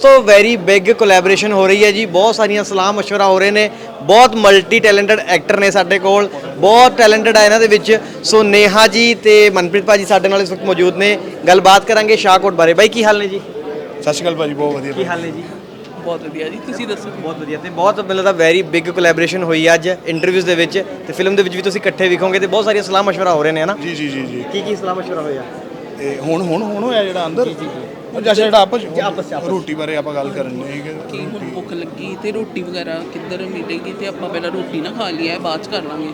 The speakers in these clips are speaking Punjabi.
ਸੋ ਵੈਰੀ ਬਿਗ ਕੋਲੈਬੋਰੇਸ਼ਨ ਹੋ ਰਹੀ ਹੈ ਜੀ ਬਹੁਤ ਸਾਰੀਆਂ ਸਲਾਹ مشورہ ਹੋ ਰਹੇ ਨੇ ਬਹੁਤ ਮਲਟੀ ਟੈਲੈਂਟਡ ਐਕਟਰ ਨੇ ਸਾਡੇ ਕੋਲ ਬਹੁਤ ਟੈਲੈਂਟਡ ਆ ਇਹਨਾਂ ਦੇ ਵਿੱਚ ਸੋ ਨੇਹਾ ਜੀ ਤੇ ਮਨਪ੍ਰੀਤ ਭਾਜੀ ਸਾਡੇ ਨਾਲ ਇਸ ਵਕਤ ਮੌਜੂਦ ਨੇ ਗੱਲਬਾਤ ਕਰਾਂਗੇ ਸ਼ਾਹਕੋਟ ਬਾਰੇ ਬਾਈ ਕੀ ਹਾਲ ਨੇ ਜੀ ਸਤਿ ਸ਼੍ਰੀ ਅਕਾਲ ਭਾਜੀ ਬਹੁਤ ਵਧੀਆ ਕੀ ਹਾਲ ਨੇ ਜੀ ਬਹੁਤ ਵਧੀਆ ਜੀ ਤੁਸੀਂ ਦੱਸੋ ਬਹੁਤ ਵਧੀਆ ਤੇ ਬਹੁਤ ਮੈਨੂੰ ਲੱਗਦਾ ਵੈਰੀ ਬਿਗ ਕੋਲੈਬੋਰੇਸ਼ਨ ਹੋਈ ਹੈ ਅੱਜ ਇੰਟਰਵਿਊਜ਼ ਦੇ ਵਿੱਚ ਤੇ ਫਿਲਮ ਦੇ ਵਿੱਚ ਵੀ ਤੁਸੀਂ ਇਕੱਠੇ ਵਿਖੋਗੇ ਤੇ ਬਹੁਤ ਸਾਰੀਆਂ ਸਲਾਹ مشورہ ਹੋ ਰਹੇ ਨੇ ਹਨਾ ਜੀ ਜੀ ਜੀ ਜੀ ਕੀ ਕੀ ਸਲਾਹ مشورہ ਹੋਇਆ ਇਹ ਹੁਣ ਹੁਣ ਹੁਣ ਹੋਇਆ ਜਿਹੜਾ ਅੰਦਰ ਉਹ ਜੈਸੇ ਜਿਹੜਾ ਆਪਸ ਆਪਸ 'ਚ, ਆਪਸ 'ਚ। ਰੋਟੀ ਬਾਰੇ ਆਪਾਂ ਗੱਲ ਕਰਨ ਨੇ ਕੀ ਹੁਣ ਭੁੱਖ ਲੱਗੀ ਤੇ ਰੋਟੀ ਵਗੈਰਾ ਕਿੱਧਰ ਮਿਲੇਗੀ ਤੇ ਆਪਾਂ ਪਹਿਲਾਂ ਰੋਟੀ ਨਾ ਖਾ ਲਈਏ ਬਾਅਦ ਚ ਕਰ ਲਾਂਗੇ।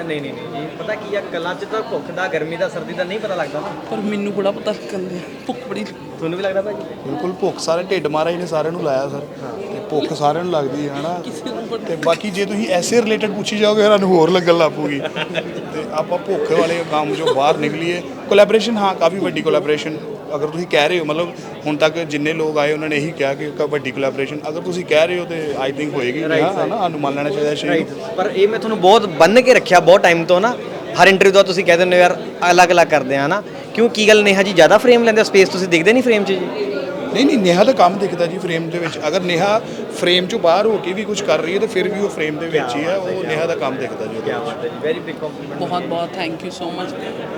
ਨਹੀਂ ਨਹੀਂ ਨਹੀਂ ਜੀ ਪਤਾ ਕੀ ਆ ਕਲਾ 'ਚ ਤਾਂ ਭੁੱਖ ਦਾ ਗਰਮੀ ਦਾ ਸਰਦੀ ਦਾ ਨਹੀਂ ਪਤਾ ਲੱਗਦਾ ਨਾ। ਪਰ ਮੈਨੂੰ ਬੜਾ ਪਤਾ ਲੱਗਦਾ ਭੁੱਖ ਬੜੀ ਤੁਹਾਨੂੰ ਵੀ ਲੱਗਦਾ ਭਾਜੀ? ਬਿਲਕੁਲ ਭੁੱਖ ਸਾਰੇ ਢਿੱਡ ਮਾਰਾ ਨੇ ਸਾਰਿਆਂ ਨੂੰ ਲਾਇਆ ਸਰ। ਤੇ ਭੁੱਖ ਸਾਰਿਆਂ ਨੂੰ ਲੱਗਦੀ ਹੈ ਹਨਾ? ਕਿਸੇ ਨੂੰ ਬੜਾ ਤੇ ਬਾਕੀ ਜੇ ਤੁਸੀਂ ਐਸੇ ਰਿਲੇਟਡ ਪੁੱਛੀ ਜਾਓਗੇ ਸਾਨੂੰ ਹੋਰ ਲੱਗਣ ਲੱਗ ਪਊਗੀ। ਤੇ ਆਪਾਂ ਭੁੱਖ ਵਾਲੇ ਕੰਮ ਚੋਂ ਬਾਹਰ ਨਿਕਲੀਏ। ਕੋਲੈਬੋਰੇਸ਼ਨ ਹਾਂ ਕਾਫੀ ਵੱਡੀ ਕੋਲੈਬੋਰੇਸ਼ਨ ਅਗਰ ਤੁਸੀਂ ਕਹਿ ਰਹੇ ਹੋ, ਮਤਲਬ ਹੁਣ ਤੱਕ ਜਿੰਨੇ ਲੋਕ ਆਏ, ਉਹਨਾਂ ਨੇ ਇਹੀ ਕਿਹਾ ਕਿ ਵੱਡੀ ਕੋਲੈਬੋਰੇਸ਼ਨ ਅਗਰ ਤੁਸੀਂ ਕਹਿ ਰਹੇ ਹੋ ਤੇ ਆਈ ਥਿੰਕ ਹੋਏਗੀ ਹਾਂ ਹਨਾ ਸਾਨੂੰ ਮੰਨ ਲੈਣਾ ਚਾਹੀਦਾ ਸ਼ੇਰ ਪਰ ਇਹ ਮੈਂ ਤੁਹਾਨੂੰ ਬਹੁਤ ਬੰਨ ਕੇ ਰੱਖਿਆ ਬਹੁਤ ਟਾਈਮ ਤੋਂ ਨਾ। ਹਰ ਇੰਟਰਵਿਊ ਦਾ ਤੁਸੀਂ ਕਹਿ ਦਿੰਦੇ ਹੋ, ਯਾਰ, ਅਲੱਗ-ਅਲੱਗ ਕਰਦੇ ਆ ਨਾ ਕਿਉਂ? ਕੀ ਗੱਲ ਨੇਹਾ ਜੀ, ਜ਼ਿਆਦਾ ਫਰੇਮ ਲੈਂਦੇ ਸਪੇਸ ਤੁਸੀਂ ਦੇਖਦੇ ਨਹੀਂ ਫਰੇਮ 'ਚ ਜੀ? ਨਹੀਂ ਨਹੀਂ ਨੇਹਾ ਦਾ ਕੰਮ ਦਿਖਦਾ ਜੀ ਫਰੇਮ ਦੇ ਵਿੱਚ। ਅਗਰ ਨੇਹਾ ਫਰੇਮ ਚੋਂ ਬਾਹਰ ਹੋ ਕੇ ਵੀ ਕੁਝ ਕਰ ਰਹੀ ਹੈ ਤੇ ਫਿਰ ਵੀ ਉਹ ਫਰੇਮ ਦੇ ਵਿੱਚ ਹੀ ਹੈ ਉਹ ਨੇਹਾ ਦਾ ਕੰਮ ਦਿਖਦਾ ਜੀ ਉਹਦੇ ਵਿੱਚ। ਬਾਤ ਹੈ ਜੀ ਵੈਰੀ ਬਿਗ ਕੰਪਲੀਮੈਂਟ ਬਹੁਤ ਬਹੁਤ ਥੈਂਕ ਯੂ ਸੋ ਮਚ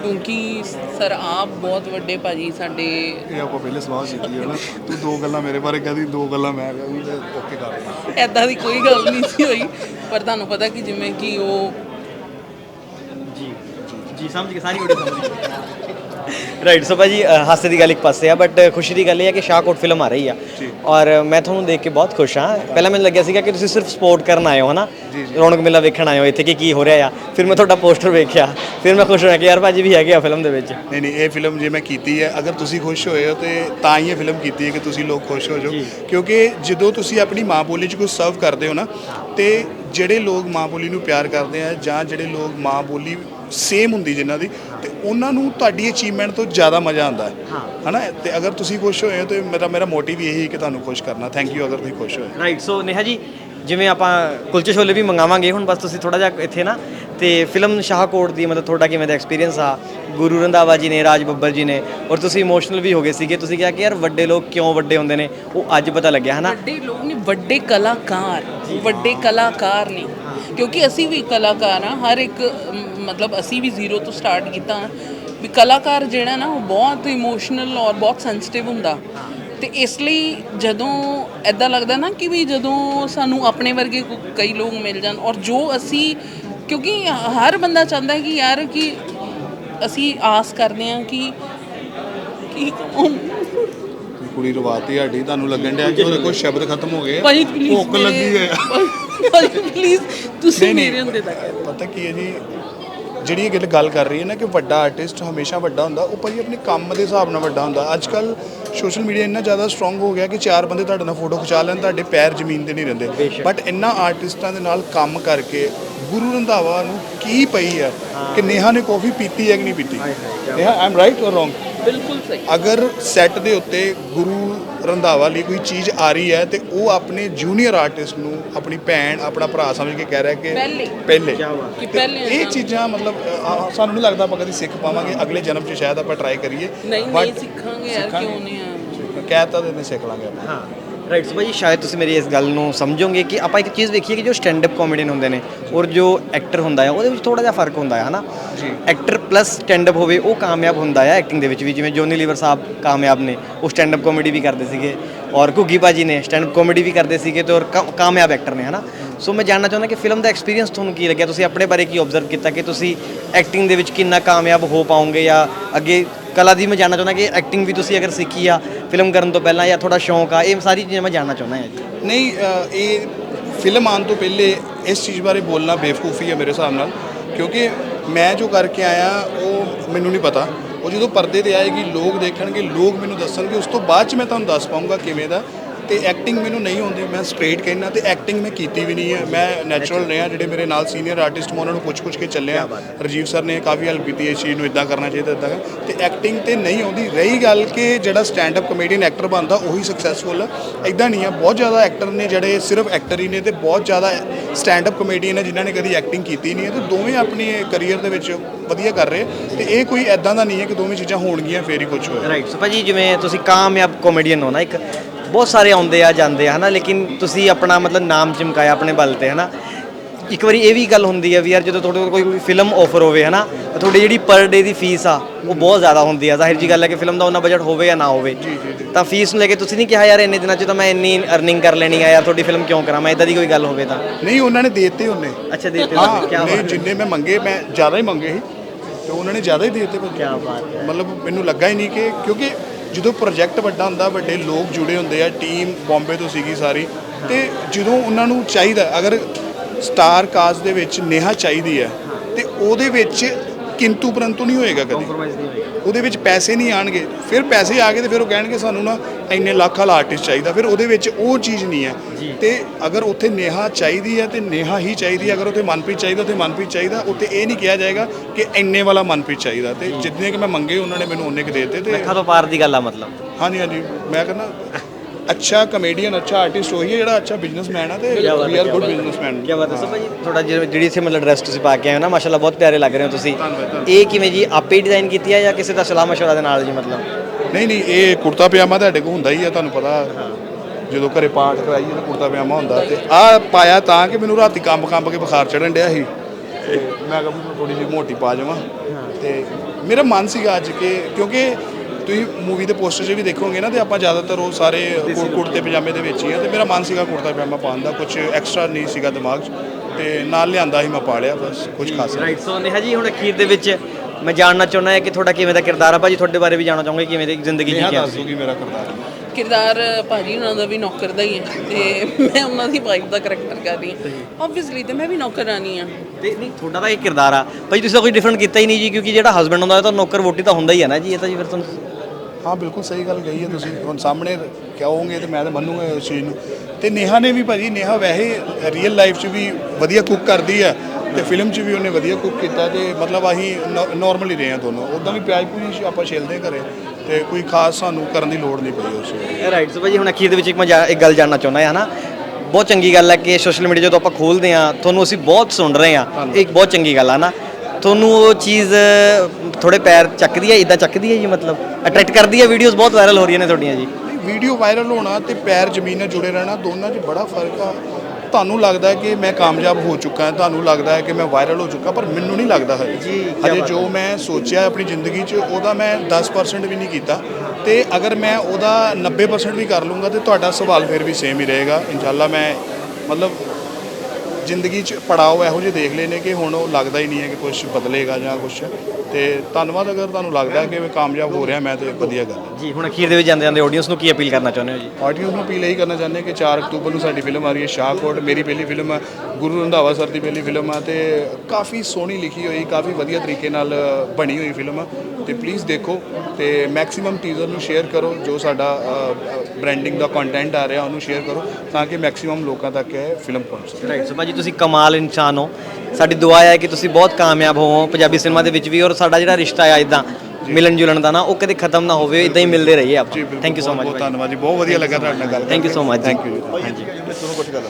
ਕਿਉਂਕਿ ਸਰ ਆਪ ਬਹੁਤ ਵੱਡੇ ਭਾਜੀ ਸਾਡੇ ਇਹ ਆਪਾਂ ਪਹਿਲੇ ਸਲਾਹ ਕੀਤੀ ਹੈ ਨਾ ਤੂੰ ਦੋ ਗੱਲਾਂ ਮੇਰੇ ਬਾਰੇ ਕਹਦੀ ਦੋ ਗੱਲਾਂ ਮੈਂ ਕਹਦੀ ਤੇ ਓਕੇ ਕਰ ਲਈ ਐਦਾਂ ਦੀ ਕੋਈ ਗੱਲ ਨਹੀਂ ਸੀ ਹੋਈ। ਪਰ ਤੁਹਾਨੂੰ ਪਤਾ ਕਿ ਜਿਵੇਂ ਕਿ ਉਹ ਜੀ ਜੀ ਸਮਝ ਗਏ ਸਾਰੀ ਵੀਡੀਓ ਸਮਝ ਗਏ। ਰਾਈਟ ਸੋ ਭਾਜੀ ਅ, ਹਾਸੇ ਦੀ ਗੱਲ ਇੱਕ ਪਾਸੇ ਆ ਬਟ ਖੁਸ਼ੀ ਦੀ ਗੱਲ ਇਹ ਹੈ ਕਿ ਸ਼ਾਹਕੋਟ ਫਿਲਮ ਆ ਰਹੀ ਆ। ਔਰ ਮੈਂ ਤੁਹਾਨੂੰ ਦੇਖ ਕੇ ਬਹੁਤ ਖੁਸ਼ ਹਾਂ। ਪਹਿਲਾਂ ਮੈਨੂੰ ਲੱਗਿਆ ਸੀਗਾ ਕਿ ਤੁਸੀਂ ਸਿਰਫ ਸਪੋਰਟ ਕਰਨ ਆਏ ਹੋ ਹਨਾ? ਰੌਣਕ ਮੇਲਾ ਵੇਖਣ ਆਏ ਹੋ ਇੱਥੇ ਕਿ ਕੀ ਹੋ ਰਿਹਾ ਆ। ਫਿਰ ਮੈਂ ਤੁਹਾਡਾ ਪੋਸਟਰ ਵੇਖਿਆ। ਫਿਰ ਮੈਂ ਖੁਸ਼ ਹੋਇਆ ਕਿ ਯਾਰ ਭਾਜੀ ਵੀ ਹੈਗੇ ਆ ਫਿਲਮ ਦੇ ਵਿੱਚ। ਨਹੀਂ ਨਹੀਂ ਇਹ ਫਿਲਮ ਜੇ ਮੈਂ ਕੀਤੀ ਹੈ ਅਗਰ ਤੁਸੀਂ ਖੁਸ਼ ਹੋਏ ਹੋ ਤੇ ਤਾਂ ਹੀ ਇਹ ਫਿਲਮ ਕੀਤੀ ਹੈ ਕਿ ਤੁਸੀਂ ਲੋਕ ਖੁਸ਼ ਹੋ ਜਾਓ। ਕਿਉਂਕਿ ਜਦੋਂ ਤੁਸੀਂ ਆਪਣੀ ਮਾਂ ਬੋਲੀ 'ਚ ਕੁਝ ਸਰਵ ਕਰਦੇ ਹੋ ਨਾ ਤੇ ਜਿਹੜੇ ਲੋਕ ਮਾਂ ਬੋਲੀ ਨੂੰ ਪਿਆਰ ਕਰਦੇ ਆ ਜਾਂ ਜਿਹੜੇ ਲੋਕ ਮਾਂ ਬੋਲੀ ਸੇਮ ਹੁੰਦੀ ਜਿਨ੍ਹਾਂ ਦੀ ਤੇ ਉਹਨਾਂ ਨੂੰ ਤੁਹਾਡੀ ਅਚੀਵਮੈਂਟ ਤੋਂ ਜ਼ਿਆਦਾ ਮਜ਼ਾ ਆਉਂਦਾ ਹੈ। ਹਨਾ? ਤੇ ਅਗਰ ਤੁਸੀਂ ਖੁਸ਼ ਹੋਏ ਹੋ ਤੇ ਮੇਰਾ ਮੇਰਾ ਮੋਟਿਵ ਇਹੀ ਹੈ ਕਿ ਤੁਹਾਨੂੰ ਖੁਸ਼ ਕਰਨਾ। ਥੈਂਕ ਯੂ ਅਗਰ ਤੁਸੀਂ ਖੁਸ਼ ਹੋਏ ਰਾਈਟ ਸੋ ਨੇਹਾ ਜੀ ਜਿਵੇਂ ਆਪਾਂ ਕੁਲਚੇ ਛੋਲੇ ਵੀ ਮੰਗਾਵਾਂਗੇ ਹੁਣ ਬਸ ਤੁਸੀਂ ਥੋੜਾ ਜਿਹਾ ਇੱਥੇ ਨਾ ਤੇ ਫਿਲਮ ਸ਼ਾਹਕੋਟ ਦੀ ਮਤਲਬ ਤੁਹਾਡਾ ਕਿਵੇਂ ਦਾ ਐਕਸਪੀਰੀਅੰਸ ਆ? ਗੁਰੂ ਰੰਧਾਵਾ ਜੀ ਨੇ ਰਾਜ ਬੱਬਰ ਜੀ ਨੇ ਔਰ ਤੁਸੀਂ ਇਮੋਸ਼ਨਲ ਵੀ ਹੋ ਗਏ ਸੀਗੇ। ਤੁਸੀਂ ਕਿਹਾ ਕਿ ਯਾਰ ਵੱਡੇ ਲੋਕ ਕਿਉਂ ਵੱਡੇ ਹੁੰਦੇ ਨੇ? ਉਹ ਅੱਜ ਪਤਾ ਲੱਗਿਆ ਹਨਾ? ਵੱਡੇ ਲੋਕ ਨੇ ਵੱਡੇ ਕਲਾਕਾਰ। ਵੱਡੇ ਕਲਾਕਾਰ ਨੇ। ਕਿਉਂਕਿ ਅਸੀਂ ਵੀ ਕਲਾਕਾਰ ਆ ਹਰ ਇੱਕ ਮਤਲਬ ਅਸੀਂ ਵੀ ਜ਼ੀਰੋ ਤੋਂ ਸਟਾਰਟ ਕੀਤਾ ਵੀ ਕਲਾਕਾਰ ਜਿਹੜਾ ਨਾ, ਉਹ ਬਹੁਤ ਇਮੋਸ਼ਨਲ ਔਰ ਬਹੁਤ ਸੈਂਸਿਟਿਵ ਹੁੰਦਾ। ਤੇ ਇਸ ਲਈ ਜਦੋਂ ਐਦਾਂ ਲੱਗਦਾ ਨਾ ਕਿ ਵੀ ਜਦੋਂ ਸਾਨੂੰ ਆਪਣੇ ਵਰਗੇ ਕਈ ਲੋਕ ਮਿਲ ਜਾਣ ਔਰ ਜੋ ਅਸੀਂ, ਕਿਉਂਕਿ ਹਰ ਬੰਦਾ ਚਾਹੁੰਦਾ ਹੈ ਕਿ ਯਾਰ ਕਿ ਅਸੀਂ ਆਸ ਕਰਦੇ ਹਾਂ ਕਿ ਕਿ ਕੁੜੀ ਰਵਾਤੀ ਸਾਡੀ ਤੁਹਾਨੂੰ ਲੱਗਣ ਡਿਆ ਕਿ ਉਹਦੇ ਕੋਲ ਸ਼ਬਦ ਖਤਮ ਹੋ ਗਏ ਆ। ਭਾਈ ਪਲੀਜ਼ ਭੁੱਖ ਲੱਗੀ ਹੈ ਭਾਈ ਪਲੀਜ਼ ਤੁਸੀਂ। ਮੇਰੇ ਹੁੰਦੇ ਤੱਕ ਪਤਾ ਕੀ ਹੈ ਜੀ ਜਿਹੜੀ ਇਹ ਗੱਲ ਗੱਲ ਕਰ ਰਹੀ ਹੈ ਨਾ ਕਿ ਵੱਡਾ ਆਰਟਿਸਟ ਹਮੇਸ਼ਾ ਵੱਡਾ ਹੁੰਦਾ ਉਹ ਭਾਈ ਆਪਣੇ ਕੰਮ ਦੇ ਹਿਸਾਬ ਨਾਲ ਵੱਡਾ ਹੁੰਦਾ। ਅੱਜ ਕੱਲ ਸੋਸ਼ਲ ਮੀਡੀਆ ਇੰਨਾ ਜ਼ਿਆਦਾ ਸਟਰੋਂਗ ਹੋ ਗਿਆ ਕਿ ਚਾਰ ਬੰਦੇ ਤੁਹਾਡੇ ਨਾਲ ਫੋਟੋ ਖਿਚਾ ਲੈਣ ਤੁਹਾਡੇ ਪੈਰ ਜ਼ਮੀਨ ਤੇ ਨਹੀਂ ਰਹਿੰਦੇ। ਬਟ ਇੰਨਾ ਆਰਟਿਸਟਾਂ ਦੇ ਨਾਲ ਕੰਮ ਕਰਕੇ ਗੁਰੂ ਰੰਧਾਵਾ ਨੂੰ ਕੀ ਪਈ ਹੈ ਕਿ ਨੇਹਾ ਨੇ ਕਾਫੀ ਪੀਤੀ ਹੈ ਕਿ ਨਹੀਂ ਪੀਤੀ? Neha I'm right or wrong ਬਿਲਕੁਲ ਸਹੀ। ਅਗਰ ਸੈੱਟ ਦੇ ਉੱਤੇ ਗੁਰੂ ਰੰਧਾਵਾ ਲਈ ਕੋਈ ਚੀਜ਼ ਆ ਰਹੀ ਹੈ ਤੇ ਉਹ ਆਪਣੇ ਜੂਨੀਅਰ ਆਰਟਿਸਟ ਨੂੰ ਆਪਣੀ ਭੈਣ ਆਪਣਾ ਭਰਾ ਸਮਝ ਕੇ ਕਹਿ ਰਿਹਾ ਕਿ ਪਹਿਲੇ। ਪਹਿਲੇ। ਕਿ ਪਹਿਲੇ ਇਹ ਚੀਜ਼ਾਂ ਮਤਲਬ ਅ, ਸਾਨੂੰ ਨਹੀਂ ਲੱਗਦਾ ਆਪਾਂ ਕਦੀ ਸਿੱਖ ਪਾਵਾਂਗੇ। ਅਗਲੇ ਜਨਮ 'ਚ ਸ਼ਾਇਦ ਆਪਾਂ ਟਰਾਈ ਕਰੀਏ। ਨਹੀਂ But ਨਹੀਂ ਸਿੱਖਾਂਗੇ ਯਾਰ ਕਿਉਂ ਨਹੀਂ ਆ? ਕਹਿ ਤਾਂ ਦਿੰਦੇ ਸਿੱਖ ਲਾਂਗੇ ਆਪਾਂ। ਹਾਂ। ਰਾਈਟ ਸੋ ਭਾਜੀ ਸ਼ਾਇਦ ਤੁਸੀਂ ਮੇਰੀ ਇਸ ਗੱਲ ਨੂੰ ਸਮਝੋਗੇ ਕਿ ਆਪਾਂ ਇੱਕ ਚੀਜ਼ ਵੇਖੀਏ ਕਿ ਜੋ ਸਟੈਂਡ ਅਪ ਕਾਮੇਡੀਅਨ ਹੁੰਦੇ ਨੇ ਔਰ ਜੋ ਐਕਟਰ ਹੁੰਦਾ ਹੈ ਉਹਦੇ ਵਿੱਚ ਥੋੜਾ ਜਿਹਾ ਫ਼ਰਕ ਹੁੰਦਾ ਹੈ ਹਨਾ ਜੀ। ਐਕਟਰ ਪਲੱਸ ਸਟੈਂਡ ਅਪ ਹੋਵੇ ਉਹ ਕਾਮਯਾਬ ਹੁੰਦਾ ਹੈ ਐਕਟਿੰਗ ਦੇ ਵਿੱਚ ਵੀ ਜਿਵੇਂ ਜੋਨੀ ਲੀਵਰ ਸਾਹਿਬ ਕਾਮਯਾਬ ਨੇ ਉਹ ਸਟੈਂਡ ਅਪ ਕਾਮੇਡੀ ਵੀ ਕਰਦੇ ਸੀਗੇ ਔਰ ਘੁੱਗੀ ਭਾਜੀ ਨੇ ਸਟੈਂਡ ਅਪ ਕਾਮੇਡੀ ਵੀ ਕਰਦੇ ਸੀਗੇ ਤੇ ਔਰ ਕਾਮਯਾਬ ਐਕਟਰ ਨੇ ਹਨਾ ਸੋ ਮੈਂ ਜਾਣਨਾ ਚਾਹੁੰਦਾ ਕਿ ਫਿਲਮ ਦਾ ਐਕਸਪੀਰੀਅੰਸ ਤੁਹਾਨੂੰ ਕੀ ਲੱਗਿਆ? ਤੁਸੀਂ ਆਪਣੇ ਬਾਰੇ ਕੀ ਆਬਜ਼ਰਵ ਕੀਤਾ ਕਿ ਤੁਸੀਂ ਐਕਟਿੰਗ ਦੇ ਵਿੱਚ ਕਿੰਨਾ ਕਾਮਯਾਬ ਹੋ ਪਾਓਗੇ ਜਾਂ ਅੱਗੇ ਕਲਾ ਦੀ ਮੈਂ ਜਾਣਨਾ ਚਾਹੁੰਦਾ ਕਿ ਐਕਟਿੰਗ ਵੀ ਤੁਸੀਂ ਅਗਰ ਸਿੱਖੀ ਆ ਫਿਲਮ ਕਰਨ ਤੋਂ ਪਹਿਲਾਂ ਜਾਂ ਤੁਹਾਡਾ ਸ਼ੌਂਕ ਆ ਇਹ ਸਾਰੀ ਚੀਜ਼ਾਂ ਮੈਂ ਜਾਣਨਾ ਚਾਹੁੰਦਾ ਹਾਂ ਜੀ। ਨਹੀਂ ਅ, ਇਹ ਫਿਲਮ ਆਉਣ ਤੋਂ ਪਹਿਲੇ ਇਸ ਚੀਜ਼ ਬਾਰੇ ਬੋਲਣਾ ਬੇਵਕੂਫੀ ਹੈ ਮੇਰੇ ਹਿਸਾਬ ਨਾਲ ਕਿਉਂਕਿ ਮੈਂ ਜੋ ਕਰਕੇ ਆਇਆ ਉਹ ਮੈਨੂੰ ਨਹੀਂ ਪਤਾ। ਉਹ ਜਦੋਂ ਪਰਦੇ ਤੇ ਆਏਗੀ ਲੋਕ ਦੇਖਣਗੇ ਲੋਕ ਮੈਨੂੰ ਦੱਸਣਗੇ ਉਸ ਤੋਂ ਬਾਅਦ ਚ ਮੈਂ ਤੁਹਾਨੂੰ ਦੱਸ ਪਾਉਂਗਾ ਕਿਵੇਂ ਦਾ। ਤੇ ਐਕਟਿੰਗ ਮੈਨੂੰ ਨਹੀਂ ਆਉਂਦੀ ਮੈਂ ਸਟ੍ਰੇਟ ਕਹਿਣਾ ਤੇ ਐਕਟਿੰਗ ਮੈਂ ਕੀਤੀ ਵੀ ਨਹੀਂ ਹੈ। ਮੈਂ ਨੈਚੁਰਲ ਰਿਹਾ ਜਿਹੜੇ ਮੇਰੇ ਨਾਲ ਸੀਨੀਅਰ ਆਰਟਿਸਟ ਮੈਂ ਉਹਨਾਂ ਨੂੰ ਪੁੱਛ-ਪੁੱਛ ਕੇ ਚੱਲਿਆ। ਰਜੀਵ ਸਰ ਨੇ ਕਾਫੀ ਹੈਲਪ ਕੀਤੀ ਇਸ ਚੀਜ਼ ਨੂੰ ਇਦਾਂ ਕਰਨਾ ਚਾਹੀਦਾ ਇਦਾਂ ਤੇ ਐਕਟਿੰਗ ਤੇ ਨਹੀਂ ਆਉਂਦੀ। ਰਹੀ ਗੱਲ ਕਿ ਜਿਹੜਾ ਸਟੈਂਡ ਅਪ ਕਮੇਡੀਅਨ ਐਕਟਰ ਬਣਦਾ ਉਹੀ ਸਕਸੈਸਫੁਲ ਇਦਾਂ ਨਹੀਂ ਹੈ ਬਹੁਤ ਜ਼ਿਆਦਾ ਐਕਟਰ ਨੇ ਜਿਹੜੇ ਸਿਰਫ ਐਕਟਰ ਹੀ ਨੇ ਤੇ ਬਹੁਤ ਜ਼ਿਆਦਾ ਸਟੈਂਡ ਅਪ ਕਮੇਡੀਅਨ ਹੈ ਜਿਨ੍ਹਾਂ ਨੇ ਕਦੀ ਐਕਟਿੰਗ ਕੀਤੀ ਨਹੀਂ ਹੈ। ਤੇ ਦੋਵੇਂ ਆਪਣੀ ਕੈਰੀਅਰ ਦੇ ਵਿੱਚ ਵਧੀਆ ਕਰ ਰਹੇ ਤੇ ਇਹ ਕੋਈ ਐਦਾਂ ਦਾ ਨਹੀਂ ਹੈ ਕਿ ਦੋਵੇਂ ਚੀਜ਼ਾਂ ਹੋਣਗੀਆਂ ਫੇਰ ਹੀ ਕੁਝ ਹੋਏਗਾ। ਰਾਈਟ ਸੋ ਭਾਜੀ ਜਿਵੇਂ ਤੁਸੀਂ ਕਾਮਯਾਬ ਕਾਮੇਡੀਅਨ ਹੋ ਨਾ ਇੱਕ ਬਹੁਤ ਸਾਰੇ ਆਉਂਦੇ ਆ ਜਾਂਦੇ ਆ ਹਨਾ? ਲੇਕਿਨ ਤੁਸੀਂ ਆਪਣਾ ਮਤਲਬ ਨਾਮ ਚਮਕਾਇਆ ਆਪਣੇ ਬਲ ਤੇ ਹਨਾ? ਇੱਕ ਵਾਰੀ ਇਹ ਵੀ ਗੱਲ ਹੁੰਦੀ ਹੈ ਵੀ ਯਾਰ ਜਦੋਂ ਤੁਹਾਡੇ ਕੋਲ ਕੋਈ ਫਿਲਮ ਆਫਰ ਹੋਵੇ ਹਨਾ? ਤੁਹਾਡੀ ਜਿਹੜੀ ਪਰ ਡੇ ਦੀ ਫੀਸ ਆ ਉਹ ਬਹੁਤ ਜ਼ਿਆਦਾ ਹੁੰਦੀ ਆ। ਜ਼ਾਹਿਰ ਜੀ ਗੱਲ ਹੈ ਕਿ ਫਿਲਮ ਦਾ ਉਹਨਾਂ ਬਜਟ ਹੋਵੇ ਜਾਂ ਨਾ ਹੋਵੇ। ਤਾਂ ਫੀਸ ਨੂੰ ਲੈ ਕੇ ਤੁਸੀਂ ਨਹੀਂ ਕਿਹਾ ਯਾਰ ਇੰਨੇ ਦਿਨਾਂ 'ਚ ਤਾਂ ਮੈਂ ਇੰਨੀ ਅਰਨਿੰਗ ਕਰ ਲੈਣੀ ਆ ਯਾਰ ਤੁਹਾਡੀ ਫਿਲਮ ਕਿਉਂ ਕਰਾਂ? ਮੈਂ ਇਦਾਂ ਦੀ ਕੋਈ ਗੱਲ ਹੋਵੇ ਤਾਂ? ਨਹੀਂ ਉਹਨਾਂ ਨੇ ਦੇਤੇ ਉਹਨੇ। ਅੱਛਾ ਦੇ ਦਿੱਤੇ ਹਾਂ ਕੀ ਨਹੀਂ ਜਿੰਨੇ ਮੈਂ ਮੰਗੇ ਮੈਂ ਜ਼ਿਆਦਾ ਹੀ ਮੰਗੇ ਸੀ। ਤੇ ਉਹਨਾਂ ਨੇ ਜ਼ਿਆਦਾ ਹੀ ਦੇਤੇ ਕੀ ਬਾਤ ਹੈ। ਮਤਲਬ ਮੈਨੂੰ ਲੱਗਾ ਹੀ ਨਹੀਂ ਕਿ ਕਿਉਂਕਿ ਜਦੋਂ ਪ੍ਰੋਜੈਕਟ ਵੱਡਾ ਹੁੰਦਾ, ਵੱਡੇ ਲੋਕ ਜੁੜੇ ਹੁੰਦੇ ਆ, ਟੀਮ ਬੰਬੇ ਤੋਂ ਸੀਗੀ ਸਾਰੀ, ਤੇ ਜਦੋਂ ਉਹਨਾਂ ਨੂੰ ਚਾਹੀਦਾ, ਅਗਰ ਸਟਾਰ ਕਾਸਟ ਦੇ ਵਿੱਚ ਨੇਹਾ ਚਾਹੀਦੀ ਹੈ, ਤੇ ਉਹਦੇ ਵਿੱਚ ਕਿੰਤੂ ਪਰੰਤੂ ਨਹੀਂ ਹੋਏਗਾ ਕਦੇ। ਕੰਪਰੋਮਾਈਜ਼ ਨਹੀਂ ਹੋਏਗਾ। ਉਹਦੇ ਵਿੱਚ ਪੈਸੇ ਨਹੀਂ ਆਣਗੇ। ਫਿਰ ਪੈਸੇ ਆ ਗਏ ਤੇ ਫਿਰ ਉਹ ਕਹਿਣਗੇ ਸਾਨੂੰ ਨਾ ਇੰਨੇ ਲੱਖ ਵਾਲਾ ਆਰਟਿਸਟ ਚਾਹੀਦਾ। ਫਿਰ ਉਹਦੇ ਵਿੱਚ ਉਹ ਚੀਜ਼ ਨਹੀਂ ਹੈ। ਤੇ ਅਗਰ ਉੱਥੇ ਨੇਹਾ ਚਾਹੀਦੀ ਹੈ ਤੇ ਨੇਹਾ ਹੀ ਚਾਹੀਦੀ ਹੈ। ਅਗਰ ਉੱਥੇ ਮਨਪ੍ਰੀਤ ਚਾਹੀਦਾ ਤੇ ਮਨਪ੍ਰੀਤ ਚਾਹੀਦਾ। ਉੱਥੇ ਇਹ ਨਹੀਂ ਕਿਹਾ ਜਾਏਗਾ ਕਿ ਇੰਨੇ ਵਾਲਾ ਮਨਪ੍ਰੀਤ ਚਾਹੀਦਾ। ਤੇ ਜਿੰਨੇ ਕਿ ਮੈਂ ਮੰਗੇ ਉਹਨਾਂ ਨੇ ਮੈਨੂੰ ਉਹਨੇ ਕਿ ਦੇ ਦਿੱਤੇ ਤੇ ਲੱਖਾਂ ਤੋਂ ਪਾਰ ਦੀ ਗੱਲ ਆ ਮਤਲਬ। ਹਾਂਜੀ ਹਾਂਜੀ। ਮੈਂ ਕਹਿੰਦਾ ਅੱਛਾ ਕਮੇਡੀਅਨ ਅੱਛਾ ਆਰਟਿਸਟ ਉਹੀ ਹੈ ਜਿਹੜਾ ਅੱਛਾ ਬਿਜ਼ਨਸਮੈਨ ਹੈ ਤੇ ਬਾਤ ਵੀ ਹੈ, ਆਰ ਕਿਆ ਗੁੱਡ ਬਾਤ ਹੈ। ਬਿਜ਼ਨਸਮੈਨ ਕੀ ਬਾਤ ਹੈ ਸੋ ਭਾਜੀ? ਤੁਹਾਡਾ ਜਿਹੜੀ ਜਿਹੜੀ ਇੱਥੇ ਮਤਲਬ ਡਰੈਸ ਤੁਸੀਂ ਪਾ ਕੇ ਆਏ ਹੋ ਨਾ ਮਾਸ਼ਾਅੱਲਾ ਬਹੁਤ ਪਿਆਰੇ ਲੱਗ ਰਹੇ ਹੋ ਤੁਸੀਂ। ਇਹ ਕਿਵੇਂ ਜੀ ਆਪੇ ਡਿਜ਼ਾਈਨ ਕੀਤੀ ਹੈ ਜਾਂ ਕਿਸੇ ਦਾ ਸਲਾਹ ਮਸ਼ਵਰਾ ਦੇ ਨਾਲ ਜੀ ਮਤਲਬ? ਨਹੀਂ ਨਹੀਂ ਇਹ ਕੁੜਤਾ ਪਜਾਮਾ ਤੁਹਾਡੇ ਕੋਲ ਹੁੰਦਾ ਹੀ ਆ ਤੁਹਾਨੂੰ ਪਤਾ। ਜਦੋਂ ਘਰੇ ਪਾਠ ਕਰਾਈਏ ਤਾਂ ਕੁੜਤਾ ਪਜਾਮਾ ਹੁੰਦਾ ਤੇ ਆਹ ਪਾਇਆ ਤਾਂ ਕਿ ਮੈਨੂੰ ਰਾਤੀ ਕੰਬ ਕੰਬ ਕੇ ਬੁਖਾਰ ਚੜਨ ਡਿਆ ਸੀ। ਤੇ ਮੈਂ ਕਿਹਾ ਥੋੜੀ ਜਿਹੀ ਮੋਟੀ ਪਾ ਜਾਵਾਂ। ਤੇ ਮੇਰਾ ਮਨ ਸੀਗਾ ਅੱਜ ਕਿ ਕਿਉਂਕਿ ਤੁਸੀਂ ਮੂਵੀ ਦੇ ਪੋਸਟਰ 'ਚ ਵੀ ਦੇਖੋਗੇ ਨਾ ਤੇ ਆਪਾਂ ਜ਼ਿਆਦਾਤਰ ਉਹ ਸਾਰੇ ਕੁ- ਕੁੜਤੇ ਪਜਾਮੇ ਦੇ ਵਿੱਚ ਹੀ ਆ ਤੇ ਮੇਰਾ ਮਨ ਸੀਗਾ ਕੁੜਤਾ ਪਜਾਮਾ ਪਾਉਣ ਦਾ ਕੁਝ ਐਕਸਟਰਾ ਨਹੀਂ ਸੀਗਾ ਦਿਮਾਗ 'ਚ ਤੇ ਨਾਲ ਲਿਆਂਦਾ ਸੀ ਮੈਂ ਪਾ ਲਿਆ ਬਸ ਕੁਝ ਖਾਸ ਨਹੀਂ। ਰਾਈਟ ਸੋ ਨੇਹਾ ਜੀ ਹੁਣ ਅਖੀਰ ਦੇ ਵਿੱਚ ਮੈਂ ਜਾਣਨਾ ਚਾਹੁੰਦਾ ਹਾਂ ਕਿ ਤੁਹਾਡਾ ਕਿਵੇਂ ਦਾ ਕਿਰਦਾਰ ਆ? ਭਾਜੀ ਤੁਹਾਡੇ ਬਾਰੇ ਵੀ ਜਾਣਨਾ ਚਾਹੂੰਗਾ ਕਿਵੇਂ ਦੀ ਜ਼ਿੰਦਗੀ ਜੀ ਦੱਸ ਦੂਗੀ ਮੇਰਾ ਕਿਰਦਾਰ ਕਿਰਦਾਰ ਭਾਜੀ ਉਹਨਾਂ ਦਾ ਵੀ ਨੌਕਰ ਦਾ ਹੀ ਹੈ ਤੇ ਮੈਂ ਉਹਨਾਂ ਦੀ ਵਾਈਫ ਦਾ ਕਰੈਕਟਰ ਕਰ ਰਹੀ ਹਾਂ। ਆਬਵੀਅਸਲੀ ਤੇ ਮੈਂ ਵੀ ਨੌਕਰਾਨੀ ਆ। ਤੇ ਨਹੀਂ ਤੁਹਾਡਾ ਤਾਂ ਇਹ ਕਿਰਦਾਰ ਆ। ਭਾਜੀ ਤੁਸੀਂ ਤਾਂ ਕੋਈ ਡਿਫਰੈਂਟ ਕੀਤਾ ਹੀ ਨਹੀਂ ਜੀ ਕਿਉਂਕਿ ਜਿਹੜਾ ਹਸਬੰਡ ਹੁੰਦਾ ਉਹ ਤਾਂ ਨੌਕਰ ਵੋਟੀ ਤਾਂ ਹੁੰਦਾ ਹੀ ਹੈ ਨਾ ਜੀ ਇਹ ਤਾਂ ਜੀ ਫਿਰ ਤੁਹਾਨੂੰ ਹਾਂ ਬਿਲਕੁਲ ਸਹੀ ਗੱਲ ਕਹੀ ਹੈ ਤੁਸੀਂ। ਹੁਣ ਸਾਹਮਣੇ ਕਹੋਗੇ ਤੇ ਮੈਂ ਤਾਂ ਮੰਨੂਗਾ ਉਸ ਚੀਜ਼ ਨੂੰ। ਤੇ ਨੇਹਾ ਨੇ ਵੀ ਭਾਜੀ ਨੇਹਾ ਵੈਸੇ ਰੀਅਲ ਲਾਈਫ 'ਚ ਵੀ ਵਧੀਆ ਕੁੱਕ ਕਰਦੀ ਹੈ ਤੇ ਫਿਲਮ 'ਚ ਵੀ ਉਹਨੇ ਵਧੀਆ ਕੁੱਕ ਕੀਤਾ ਤੇ ਮਤਲਬ ਅਸੀਂ ਨਾਰਮਲ ਹੀ ਰਹੇ ਹਾਂ ਦੋਨੋਂ। ਉਦਾਂ ਵੀ ਪਿਆਜ਼ ਪੂਰੀ ਆਪਾਂ ਛੇਲਦੇ ਘਰੇ ਤੇ ਕੋਈ ਖਾਸ ਸਾਨੂੰ ਕਰਨ ਦੀ ਲੋੜ ਨਹੀਂ ਪਈ ਉਸ ਚੀਜ਼ ਰਾਈਟ ਸੋ ਭਾਜੀ ਹੁਣ ਅਖੀਰ ਦੇ ਵਿੱਚ ਇੱਕ ਮੈਂ ਇੱਕ ਗੱਲ ਜਾਣਨਾ ਚਾਹੁੰਦਾ ਹਾਂ ਨਾ। ਬਹੁਤ ਚੰਗੀ ਗੱਲ ਹੈ ਕਿ ਸੋਸ਼ਲ ਮੀਡੀਆ ਜਦੋਂ ਆਪਾਂ ਖੋਲਦੇ ਹਾਂ ਤੁਹਾਨੂੰ ਅਸੀਂ ਬਹੁਤ ਸੁਣ ਰਹੇ ਇਹ ਇੱਕ ਬਹੁਤ ਚੰਗੀ ਗੱਲ ਆ ਨਾ। ਤੁਹਾਨੂੰ ਉਹ ਚੀਜ਼ ਥੋੜੇ ਪੈਰ ਚੱਕਦੀ ਹੈ ਇਦਾਂ ਚੱਕਦੀ ਹੈ ਜੀ ਮਤਲਬ? ਅਟਰੈਕਟ ਕਰਦੀ ਹੈ ਵੀਡੀਓਜ਼ ਬਹੁਤ ਵਾਇਰਲ ਹੋ ਰਹੀਆਂ ਨੇ ਤੁਹਾਡੀਆਂ ਜੀ। ਵੀਡੀਓ ਵਾਇਰਲ ਹੋਣਾ ਤੇ ਪੈਰ ਜ਼ਮੀਨ ਨਾਲ ਜੁੜੇ ਰਹਿਣਾ ਦੋਨਾਂ 'ਚ ਬੜਾ ਫ਼ਰਕ ਆ। ਤੁਹਾਨੂੰ ਲੱਗਦਾ ਹੈ ਕਿ ਮੈਂ ਕਾਮਯਾਬ ਹੋ ਚੁੱਕਾ ਹਾਂ ਤੁਹਾਨੂੰ ਲੱਗਦਾ ਹੈ ਕਿ ਮੈਂ ਵਾਇਰਲ ਹੋ ਚੁੱਕਾ ਪਰ ਮੈਨੂੰ ਨਹੀਂ ਲੱਗਦਾ ਹੈ ਜੀ, ਹਜੇ ਜੋ ਮੈਂ ਸੋਚਿਆ ਆਪਣੀ ਜ਼ਿੰਦਗੀ 'ਚ ਉਹਦਾ ਮੈਂ 10% ਵੀ ਨਹੀਂ ਕੀਤਾ। ਤੇ ਅਗਰ ਮੈਂ ਉਹਦਾ 90% ਵੀ ਕਰ ਲੂੰਗਾ ਤੇ ਤੁਹਾਡਾ ਸਵਾਲ ਫਿਰ ਵੀ ਸੇਮ ਹੀ ਰਹੇਗਾ। ਇਨਸ਼ਾਅੱਲਾ ਮੈਂ ਮਤਲਬ ਜ਼ਿੰਦਗੀ 'ਚ ਪੜਾਅ ਇਹੋ ਜਿਹੇ ਦੇਖ ਲਏ ਨੇ ਕਿ ਹੁਣ ਉਹ ਲੱਗਦਾ ਹੀ ਨਹੀਂ ਹੈ ਕਿ ਕੁਝ ਬਦਲੇਗਾ ਜਾਂ ਕੁਝ ਤੇ ਧੰਨਵਾਦ ਅਗਰ ਤੁਹਾਨੂੰ ਲੱਗਦਾ ਕਿ ਮੈਂ ਕਾਮਯਾਬ ਹੋ ਰਿਹਾ ਮੈਂ ਤੇ ਵਧੀਆ ਗੱਲ ਹੈ। ਜੀ ਹੁਣ ਅਖੀਰ ਦੇ ਵਿੱਚ ਜਾਂਦੇ ਜਾਂਦੇ ਆਡੀਅנס ਨੂੰ ਕੀ ਅਪੀਲ ਕਰਨਾ ਚਾਹੁੰਦੇ ਹੋ ਜੀ? ਆਡੀਅנס ਨੂੰ ਅਪੀਲ ਇਹੀ ਕਰਨਾ ਚਾਹੁੰਦੇ ਹਾਂ ਕਿ 4 ਅਕਤੂਬਰ ਨੂੰ ਸਾਡੀ ਫਿਲਮ ਆ ਰਹੀ ਹੈ ਸ਼ਾਹਕੋਟ ਮੇਰੀ ਪਹਿਲੀ ਫਿਲਮ ਹੈ ਗੁਰੂ ਰੰਧਾਵਾ ਸਰ ਦੀ ਪਹਿਲੀ ਫਿਲਮ ਆ ਤੇ ਕਾਫੀ ਸੋਹਣੀ ਲਿਖੀ ਹੋਈ ਕਾਫੀ ਵਧੀਆ ਤਰੀਕੇ ਨਾਲ ਬਣੀ ਹੋਈ ਫਿਲਮ ਆ। ਤੇ ਪਲੀਜ਼ ਦੇਖੋ ਤੇ ਮੈਕਸਿਮਮ ਟੀਜ਼ਰ ਨੂੰ ਸ਼ੇਅਰ ਕਰੋ ਜੋ ਸਾਡਾ ਬ੍ਰਾਂਡਿੰਗ ਦਾ ਕੰਟੈਂਟ ਆ ਰਿਹਾ ਉਹਨੂੰ ਸ਼ੇਅਰ ਕਰੋ ਤਾਂ ਕਿ ਮੈਕਸਿਮਮ ਲੋਕਾਂ ਤੱਕ ਇਹ ਫਿਲਮ ਪਹੁੰਚੇ ਰਾਈਟ ਸੋ ਭਾਜੀ ਤੁਸੀਂ ਕਮਾਲ ਇਨਸਾਨ ਹੋ। ਸਾਡੀ ਦੁਆ ਹੈ ਕਿ ਤੁਸੀਂ ਬਹੁਤ ਕਾਮਯਾਬ ਹੋਵੋ ਪੰਜਾਬੀ ਸਿਨੇਮਾ ਦੇ ਵਿੱਚ ਵੀ ਔਰ ਸਾਡਾ ਜਿਹੜਾ ਰਿਸ਼ਤਾ ਆ ਇਦਾਂ ਮਿਲਣ ਜੁਲਣ ਦਾ ਨਾ ਉਹ ਕਦੇ ਖਤਮ ਨਾ ਹੋਵੇ ਇਦਾਂ ਹੀ ਮਿਲਦੇ ਰਹੀਏ ਆਪਾਂ। ਥੈਂਕ ਯੂ ਸੋ ਮਚ ਬਹੁਤ ਧੰਨਵਾਦ ਜੀ ਬਹੁਤ ਵਧੀਆ ਲੱਗਾ ਤੁਹਾਡੇ ਨਾਲ ਗੱਲ you so much ਜੀ। ਥੈਂਕ ਯੂ ਜੀ। ਹਾਂਜੀ। ਤੁਹਾਨੂੰ ਕੁਝ ਗੱਲ